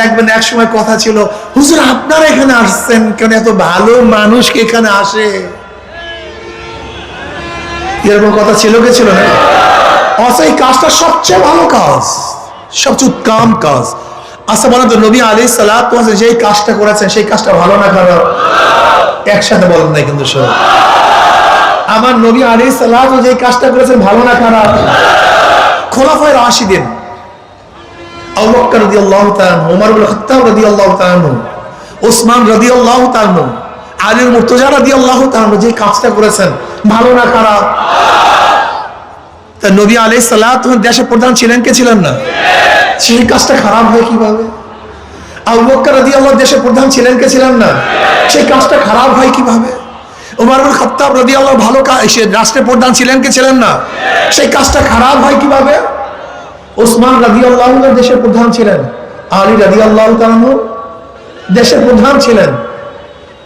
দেখবেন এক সময় কথা ছিল, হুজুর, আপনারা এখানে আসছেন কেন? এত ভালো মানুষ এখানে আসে? এরকম কথা ছিল কি ছিল না? এই কাজটা সবচেয়ে ভালো কাজ, সবচেয়ে উৎকাম কাজ। আচ্ছা বলেন তো, নবী আলী সালাত যেই কাজটা করেছেন, সেই কাজটা ভালো না খারাপ? একসাথে বলেন নাই কিন্তু সব। আমার নবী আলী সালাত যে কাজটা করেছেন, ভালো না খারাপ? খোলাফায় রাশিদিন। আবু বকর রাদিয়াল্লাহু তাআলা ওমর ওসমান যে কাজটা করেছেন, ভালো না খারাপ? তা দেশের প্রধান ছিলেন কে ছিলেন না? সেই কাজটা খারাপ হয় কীভাবে? আবু দেশের প্রধান ছিলেন কে ছিলেন না? সেই কাজটা খারাপ হয় কীভাবে? ওমর ভালো রাষ্ট্রের প্রধান ছিলেন কে ছিলেন না? সেই কাজটা খারাপ হয় কীভাবে? ওসমান রাজি আল্লাহ দেশের প্রধান ছিলেন। আলী রাজি আল্লাহ দেশের প্রধান ছিলেন।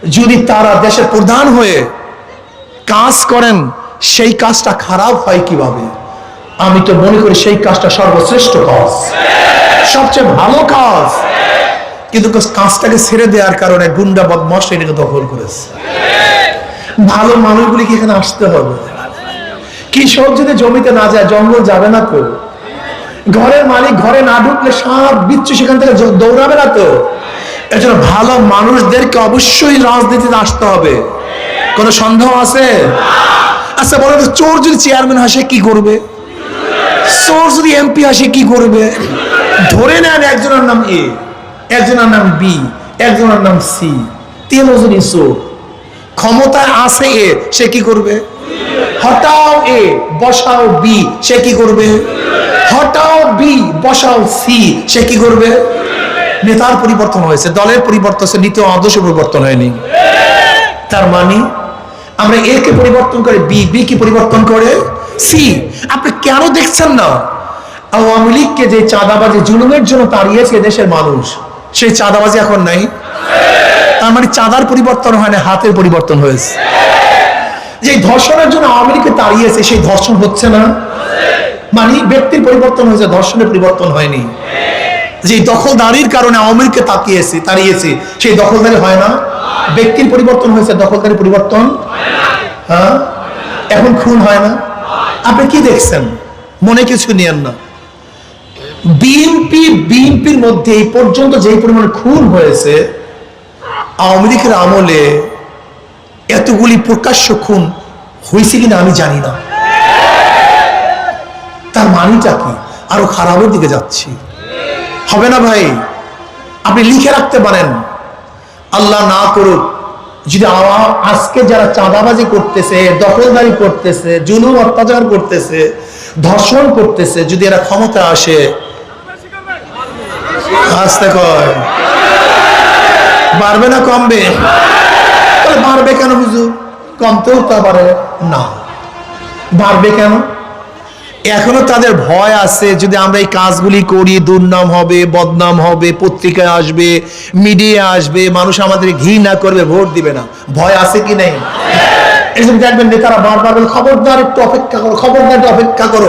যদি তারা দেশের প্রধান হয়ে কাজ করেন, সেই কাজটা খারাপ হয় কীভাবে? আমি তো মনে করি সেই কাজটা সর্বশ্রেষ্ঠ কাজ। সবচেয়ে ভালো কাজ। কিন্তু কাজটাকে ছেড়ে দেওয়ার কারণে গুন্ডা বদমাস এটাকে দখল করেছে। ভালো মানুষগুলি কি এখানে আসতে হবে। কৃষক যদি জমিতে না যায়, জঙ্গল যাবে না তো ঘরের মালিক ঘরে না ঢুকলে সাপ বিচ্ছু সেখান থেকে দৌড়াবে না তো? এর জন্য ভালো মানুষদেরকে অবশ্যই রাজনীতিতে আসতে হবে। কোনো সন্দেহ আছে? আচ্ছা বলো চোর যদি চেয়ারম্যান হয়, সে কি করবে? চোর যদি এমপি হয়, সে কি করবে? ধরে নেন একজনের নাম এ, একজনের নাম বি, একজনের নাম সি তিনজনই চোর, ক্ষমতায় আছে এ, সে কি করবে? হটাও এ, বসাও বি, সে কি করবে? বসাও সি সে কি করবে? নেতার পরিবর্তন হয়েছে, দলের পরিবর্তন হয়েছে, নীতি আদর্শ পরিবর্তন হয়নি। তার মানে আমরা এ কে পরিবর্তন করে, বি বি কি পরিবর্তন করে? সি, আপনি কেন দেখছেন না? আওয়ামী লীগকে যে চাঁদাবাজি, জুলুমের জন্য তাড়িয়েছে দেশের মানুষ, সেই চাঁদাবাজি এখন নাই। তার মানে চাঁদার পরিবর্তন হয় না, হাতের পরিবর্তন হয়েছে। যে ধর্ষণের জন্য আওয়ামী লীগকে তাড়িয়েছে, সেই ধর্ষণ হচ্ছে না। মানে ব্যক্তির পরিবর্তন হয়েছে ধর্ষণের পরিবর্তন হয়নি। যে দখলদারির কারণে আওয়ামী লীগকে তাকিয়েছে, তাড়িয়েছে, সেই দখলদারি হয় না। ব্যক্তির পরিবর্তন হয়েছে দখলদারি পরিবর্তন হ্যাঁ এখন খুন হয় না। আপনি কি দেখছেন? মনে কিছু নিয়েন না। বিএনপি বিএনপির মধ্যে এই পর্যন্ত যেই পরিমাণ খুন হয়েছে, আওয়ামী লীগের আমলে এতগুলি প্রকাশ্য খুন হয়েছে কিনা আমি জানি না। মানিটা কি? আরও খারাপের দিকে যাচ্ছি। হবে না ভাই? আপনি লিখে রাখতে পারেন। আল্লাহ না করুক, যদি আজকে যারা চাঁদাবাজি করতেছে, দখলদারি করতেছে, জুলুম অত্যাচার করতেছে, ধর্ষণ করতেছে, যদি এরা ক্ষমতা আসে, আসতে কয়। বাড়বে না কমবে? বাড়বে কেন হুজুর? কমতেও তা পারে না। বাড়বে কেন? এখনও তাদের ভয় আছে যদি আমরা এই কাজগুলি করি, দুর্নাম হবে, বদনাম হবে, পত্রিকায় আসবে মিডিয়া আসবে, মানুষ আমাদের ঘৃণা করবে, ভোট দিবে না। ভয় আছে কি নেই? দেখবেন একটু অপেক্ষা করো একটু অপেক্ষা করো।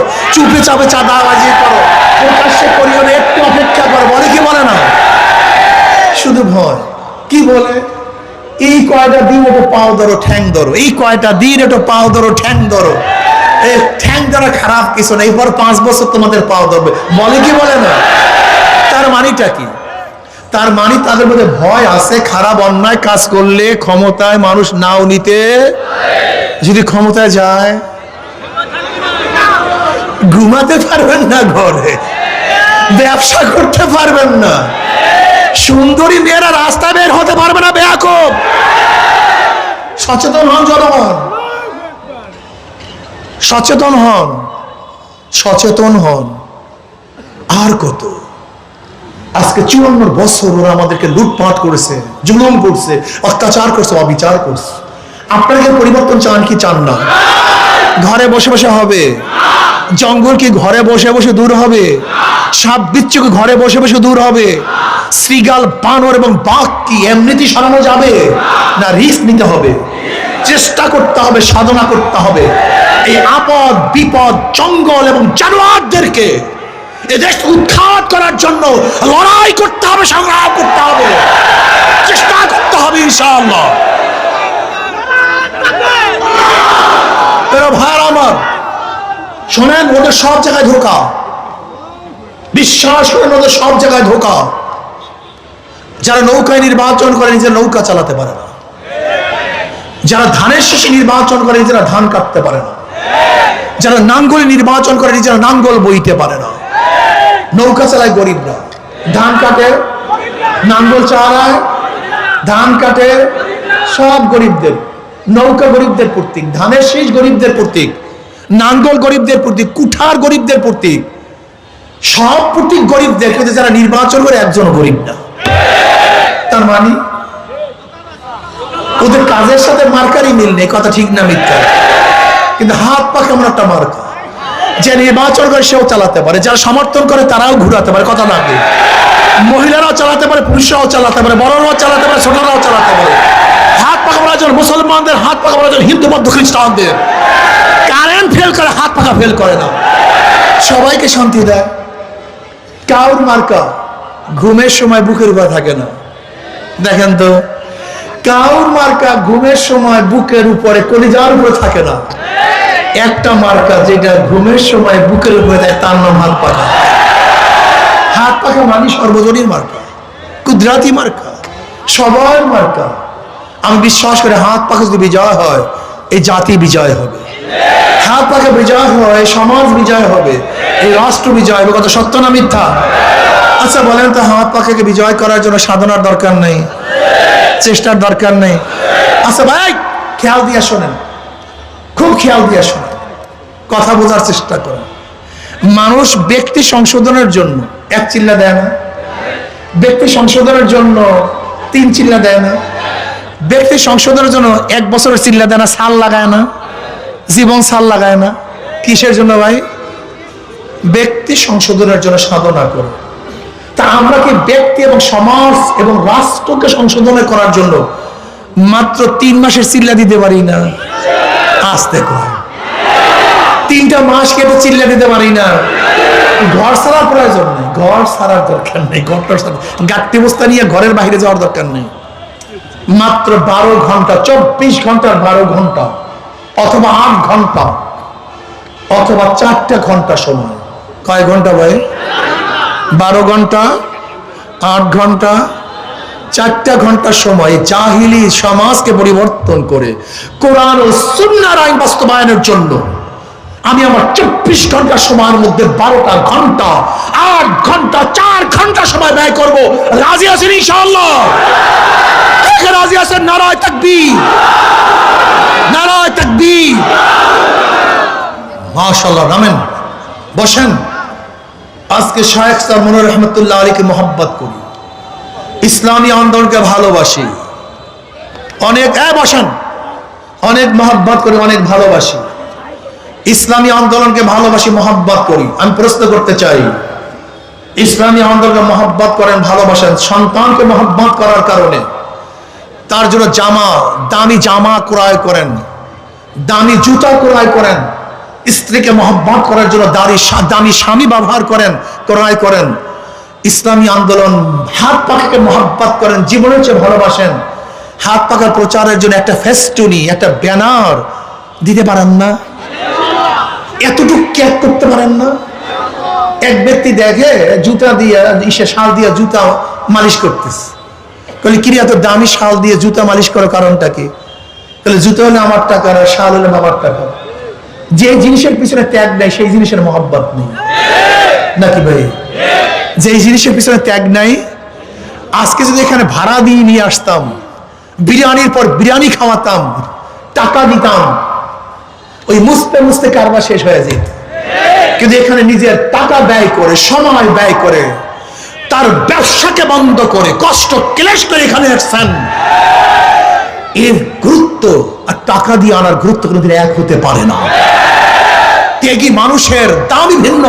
একটু অপেক্ষা করো। বলে কি বলে না? শুধু ভয়। কি বলে? এই কয়টা দিন একটু পাও ধরো, ঠ্যাং ধরো। এই কয়টা দিন একটু পাও ধরো, ঠ্যাং ধরো। ঠ্যাং ধরা খারাপ কিছু না এরপর পাঁচ বছর তোমাদের পাও ধরবে বলে কি বলে না? তার মানিটা কি? তার তাদের মধ্যে ভয় আছে, খারাপ অন্যায় কাজ করলে ক্ষমতায় মানুষ নাও নিতে। যদি ক্ষমতায় যায়, ঘুমাতে পারবেন না ঘরে, ব্যবসা করতে পারবেন না। সুন্দরী মেয়েরা রাস্তা বের হতে পারবে না, বেয়াকুব। সচেতন হন জনগণ। সচেতন হন। সচেতন হন। আর কত? আজকে চুয়ান্ন বছর ওরা আমাদেরকে লুটপাট করেছে, জুলুম করছে, অত্যাচার করছে, অবিচার করছে। আপনারা কি পরিবর্তন চান কি চান না? ঘরে বসে বসে হবে। জঙ্গল কি ঘরে বসে বসে দূর হবে? সাপ বিচ্ছু কি ঘরে বসে বসে দূর হবে? শ্রীগাল, বানর এবং বাঘ কি এমনিতেই সরানো যাবে? না রিস্ক নিতে হবে। চেষ্টা করতে হবে, সাধনা করতে হবে। এই আপদ, বিপদ, জঙ্গল এবং জানোয়ারদেরকে এ দেশ উৎখাত করার জন্য লড়াই করতে হবে, সংগ্রাম করতে হবে, চেষ্টা করতে হবে ইনশাআল্লাহ। ভাইয়ার আমার, শোনেন, ওদের সব জায়গায় ধোকা। বিশ্বাস করেন, ওদের সব জায়গায় ধোকা। যারা নৌকায় নির্বাচন করে, নিজের নৌকা চালাতে পারে না। যারা ধানের শেষে নির্বাচন করে, নিজেরা ধান কাটতে পারে না। যারা নাঙ্গল নির্বাচন করে নিজেরা নাঙ্গল বইতে পারে না। নৌকা চালায় গরিবরা। ধান কাটে, নাঙ্গল চালায়, ধান কাটে, সব গরিবদের। নৌকা গরিবদের প্রতীক, ধানের শীষ গরিবদের প্রতীক, নাঙ্গল গরিবদের প্রতীক, কুঠার গরিবদের প্রতীক, সব প্রতীক গরিবদের, কিন্তু যারা নির্বাচন করে একজন গরিব না। তার মানে ওদের কাজের সাথে মার্কারই মিল নেই, কথা ঠিক না মিথ্যা। কিন্তু হাত পা কেমন একটা মার্কা। যে নির্বাচন করে সেও চালাতে পারে, যারা সমর্থন করে তারাও ঘুরাতে পারে, কথা না? মহিলারাও চালাতে পারে, পুরুষরাও চালাতে পারে, বড়রাও চালাতে পারে, ছোটরাও চালাতে পারে। হাত পাকা জন্য মুসলমানদের হাত পাকা জন্য হিন্দু বৌদ্ধ খ্রিস্টানদের। কারেন্ট ফেল করে, হাত পাকা ফেল করে না। সবাইকে শান্তি দেয়। কাউর মার্কা ঘুমের সময় বুকের উপর থাকে না। দেখেন তো কাউর মার্কা ঘুমের সময় বুকের উপরে, কলিজার উপরে থাকে না। একটা মার্কা যেটা ঘুমের সময় বুকের উপরে দেয় তার নাম হাত পাখা। হাত পাখা মানে সর্বজনীন মার্কা, কুদরাতি মার্কা, সবার মার্কা। আমি বিশ্বাস করে হাত পাখা যদি বিজয় হয়, এই জাতি বিজয় হবে। হাত পাখা বিজয় হয়, সমাজ বিজয় হবে, এই রাষ্ট্র বিজয় হবে কত সত্য না মিথ্যা? আচ্ছা বলেন তো হাত পাখাকে বিজয় করার জন্য সাধনার দরকার নেই, চেষ্টার দরকার নেই। আচ্ছা ভাই, খেয়াল দিয়ে শোনেন। খুব খেয়াল দিয়ে শোনেন। কথা বোঝার চেষ্টা করেন মানুষ ব্যক্তি সংশোধনের জন্য এক চিল্লা দেয় না। ব্যক্তি সংশোধনের জন্য তিন চিল্লা দেয় না। ব্যক্তি সংশোধনের জন্য এক বছরের চিল্লা দেয় না, সাল লাগায় না, জীবন সাল লাগায় না। কিসের জন্য ভাই? ব্যক্তি সংশোধনের জন্য সাধনা করে। তা আমরা কি ব্যক্তি এবং সমাজ এবং রাষ্ট্রকে সংশোধন করার জন্য মাত্র তিন মাসের চিল্লা দিতে পারি না? আসতে কয় তিনটা মাস কেটে চিল্লা দিতে পারি না। ঘর ছাড়ার প্রয়োজন নেই। ঘর ছাড়ার দরকার নেই ঘরটা গাট্টি বস্তা নিয়ে ঘরের বাইরে যাওয়ার দরকার নেই। মাত্র বারো ঘণ্টা, চব্বিশ ঘণ্টার বারো ঘণ্টা, অথবা আট ঘণ্টা, অথবা চারটা ঘণ্টা সময়। কয় ঘণ্টা ভাই? বারো ঘণ্টা, আট ঘণ্টা, চারটা ঘণ্টার সময় জাহিলি সমাজকে পরিবর্তন করে, কোরআন ও সুন্নার আইন বাস্তবায়নের জন্য আমি আমার চব্বিশ ঘণ্টা সময়ের মধ্যে বারোটা ঘণ্টা, আট ঘণ্টা, চার ঘণ্টা সময় ব্যয় করব। রাজি আছেন ইনশাআল্লাহ? কে রাজি আছেন? নারায় তাকবি নারায় তাকবি মাশাল্লাহ নামেন। বসেন। আজকে শায়েখ স্যার মনোর রহমতুল্লাহ আলীকে মোহাব্বত করি। ইসলামী আন্দোলনকে ভালোবাসি। অনেক বসেন। অনেক মহাব্বত করি অনেক ভালোবাসি। ইসলামী আন্দোলনকে ভালোবাসি, মহাব্বত করি। আমি প্রশ্ন করতে চাই, ইসলামী আন্দোলনকে মহাব্বত করেন, ভালোবাসেন, সন্তানকে মহাব্বত করার কারণে? তার জন্য জামা, দামি জামা ক্রয় করেন, দামি জুতা ক্রয় করেন, স্ত্রীকে মহব্বত করার জন্য দাড়ি দামি স্বামী ব্যবহার করেন, ক্রয় করেন। ইসলামী আন্দোলন হাত পাখাকে মহব্বত করেন, জীবনের চেয়ে ভালোবাসেন। হাত পাখার প্রচারের জন্য একটা ফেস্টুনি, একটা ব্যানার দিতে পারেন না? এতটুকু ক্যাক করতে পারেন না। এক ব্যক্তি দেখে জুতা দিয়ে, ইসে শাল দিয়ে জুতা মালিশ করতেছে। বলে কিরে, এত দামি শাল দিয়ে জুতা মালিশ করার কারণটা কি? তাহলে জুতো হলে আমার টাকা আর শাল হলে বাবার টাকা। যে জিনিসের পিছনে ত্যাগ নেই, সেই জিনিসের মহব্বত নেই। নাকি ভাই? যে জিনিসের পিছনে ত্যাগ নাই, আজকে যদি এখানে ভাড়া দিয়ে নিয়ে আসতাম, বিরিয়ানির পর বিরিয়ানি খাওয়াতাম, টাকা দিতাম ওই মুছতে মুছতে কারবার শেষ হয়ে যেত কিন্তু এখানে নিজের টাকা ব্যয় করে, সময় ব্যয় করে, তার ব্যবসাকে বন্ধ করে, কষ্ট ক্লেশ করে এখানে আসছেন। এর গুরুত্ব আর টাকা দিয়ে আনার গুরুত্ব কোনোদিন এক হতে পারে না। ত্যাগী মানুষের দামই ভিন্ন।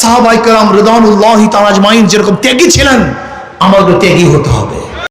সাহাবাই কালাম রিদানুল্লাহ তারাজমাইন যেরকম ত্যাগী ছিলেন, আমাদের ত্যাগী হতে হবে।